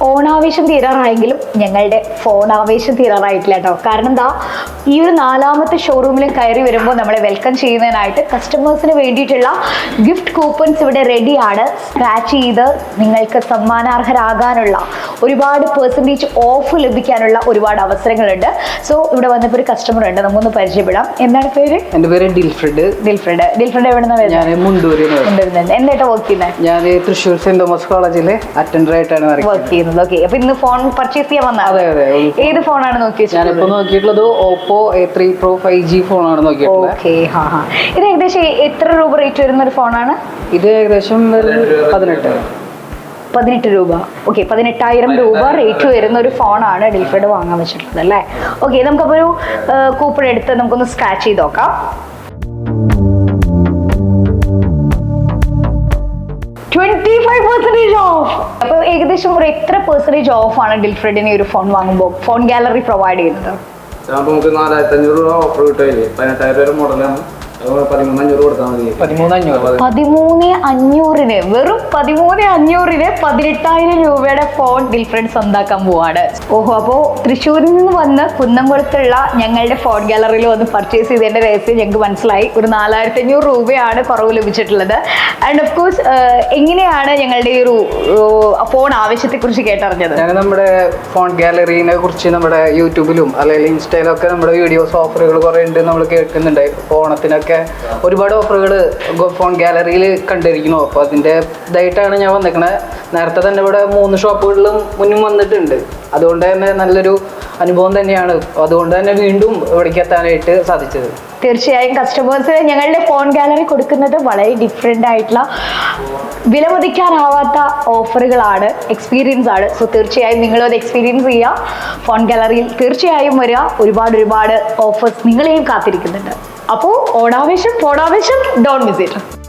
ഓണാവേശം തീരാറായെങ്കിലും ഞങ്ങളുടെ ഫോൺ ആവേശം തീരാറായിട്ടില്ല കേട്ടോ. കാരണം എന്താ ഈ ഒരു നാലാമത്തെ ഷോറൂമിൽ കയറി വരുമ്പോൾ നമ്മളെ വെൽക്കം ചെയ്യുന്നതിനായിട്ട് കസ്റ്റമേഴ്സിന് വേണ്ടിയിട്ടുള്ള ഗിഫ്റ്റ് കൂപ്പൺസ് ഇവിടെ റെഡിയാണ് സ്ക്രാച്ച് ചെയ്ത് നിങ്ങൾക്ക് സമ്മാനാർഹരാകാനുള്ള ഒരുപാട് പെർസെന്റേജ് ഓഫ് ലഭിക്കാനുള്ള ഒരുപാട് അവസരങ്ങളുണ്ട്. സോ ഇവിടെ വന്നപ്പോൾ ഒരു കസ്റ്റമർ ഉണ്ട്. നമുക്കൊന്ന് പരിചയപ്പെടാം. എന്താണ് പേര്? എന്റെ പേര് ഡിൽഫ്രഡ് ഡിൽഫ്രഡ് ഡിൽഫ്രഡ് എവിടെ നിന്ന് ഞാൻ മുണ്ടൂരിൽ നിന്ന് വരും. വരുന്നത് എന്തായിട്ടാ വർക്ക് ചെയ്യുന്നത് ഞാൻ തൃശ്ശൂർ സെന്റ് തോമസ് കോളേജിലെ അറ്റൻഡർ ആയിട്ടാണ് വർക്ക് വർക്ക് ചെയ്യുന്നത്. ഓക്കെ അപ്പൊ ഇന്ന് ഫോൺ പർച്ചേസ് ചെയ്യാൻ വന്നത്? അതെ അതെ. ഏത് ഫോണാണ് നോക്കിയത് ഞാനിപ്പോ നോക്കിയിട്ടുള്ളത് Oppo A three pro five G ഫോണാണ് നോക്കിയിട്ടുള്ളത്. ഓക്കെ ഹാ ഹാ. ഇത് ഏകദേശം എത്ര രൂപ റേറ്റ് വരുന്ന ഒരു ഫോണാണ് ഇത് ഏകദേശം പതിനെട്ട് പതിനെട്ട്. രൂപ. ഓക്കെ പതിനെട്ടായിരം രൂപ റേറ്റ് വരുന്ന ഒരു ഫോണാണ് ഡിൽഫിഡ് വാങ്ങാൻ വെച്ചിട്ടുള്ളത് അല്ലേ? ഓക്കെ നമുക്കപ്പോൾ ഒരു കൂപ്പൺ എടുത്ത് നമുക്കൊന്ന് സ്ക്രാച്ച് ചെയ്ത് നോക്കാം. ട്വന്റി ഫൈവ് പെർസെന്റേജ് ഓഫ് അപ്പോൾ ഏകദേശം ഒരു എത്ര പെർസെന്റേജ് ഓഫ് ആണ് ഡിൽഫ്രെഡിന് ഒരു ഫോൺ വാങ്ങുമ്പോൾ ഫോൺ ഗാലറി പ്രൊവൈഡ് ചെയ്യുന്നത്? ചിലപ്പോൾ നമുക്ക് നാലായിരത്തി അഞ്ഞൂറ് രൂപ ഓഫർ കിട്ടുമല്ലേ പതിനെട്ടായിരം രൂപ മോഡലാണ് പതിമൂന്ന്. അഞ്ഞൂറിന് വെറും പതിമൂന്ന് അഞ്ഞൂറിന് പതിനെട്ടായിരം രൂപയുടെ ഫോൺ ഡിഫറൻസ് സ്വന്താക്കാൻ പോവാണ്. ഓഹോ അപ്പോ തൃശ്ശൂരിൽ നിന്ന് വന്ന് കുന്നംകുളത്തുള്ള ഞങ്ങളുടെ ഫോൺ ഗാലറിയിൽ വന്ന് പർച്ചേസ് ചെയ്തതിന്റെ രഹസ്യം ഞങ്ങൾക്ക് മനസ്സിലായി. ഒരു നാലായിരത്തി അഞ്ഞൂറ് രൂപയാണ് കുറവ് ലഭിച്ചിട്ടുള്ളത്. ആൻഡ് ഓഫ് കോഴ്സ് എങ്ങനെയാണ് ഞങ്ങളുടെ ഈ ഒരു ഫോൺ ആവശ്യത്തെ കുറിച്ച് കേട്ടറിഞ്ഞത്? ഞാൻ നമ്മുടെ ഫോൺ ഗാലറിനെ കുറിച്ച് നമ്മുടെ യൂട്യൂബിലും അല്ലെങ്കിൽ ഇൻസ്റ്റയിലൊക്കെ നമ്മുടെ വീഡിയോസ് ഓഫറുകൾ കുറേ ഉണ്ട് നമ്മൾ കേൾക്കുന്നുണ്ട്. ഇപ്പോൾ ഓണത്തിനൊക്കെ ഒരുപാട് ഓഫറുകൾ ഫോൺ ഗാലറിയിൽ കണ്ടിരിക്കുന്നു. അപ്പോൾ അതിന്റെ ഇതായിട്ടാണ് ഞാൻ വന്നേക്കണത് നേരത്തെ തന്നെ ഇവിടെ മൂന്ന് ഷോപ്പുകളിലും മുന്നും വന്നിട്ടുണ്ട്. അതുകൊണ്ട് തന്നെ നല്ലൊരു അനുഭവം തന്നെയാണ്. അതുകൊണ്ട് തന്നെ വീണ്ടും ഇവിടേക്ക് എത്താനായിട്ട് സാധിച്ചത്. തീർച്ചയായും കസ്റ്റമേഴ്സ് ഞങ്ങളുടെ ഫോൺ ഗാലറി കൊടുക്കുന്നത് വളരെ ഡിഫറെന്റ് ആയിട്ടുള്ള വിലമതിക്കാനാവാത്ത ഓഫറുകളാണ് എക്സ്പീരിയൻസ് ആണ്. സോ തീർച്ചയായും നിങ്ങളും അത് എക്സ്പീരിയൻസ് ചെയ്യുക ഫോൺ ഗാലറിയിൽ തീർച്ചയായും വരിക. ഒരുപാട് ഒരുപാട് ഓഫേഴ്സ് നിങ്ങളെയും കാത്തിരിക്കുന്നുണ്ട്. അപ്പോൾ ഓണാവേശം ഫോണാവേശം ഡോൺ മിസ് ഇറ്റ്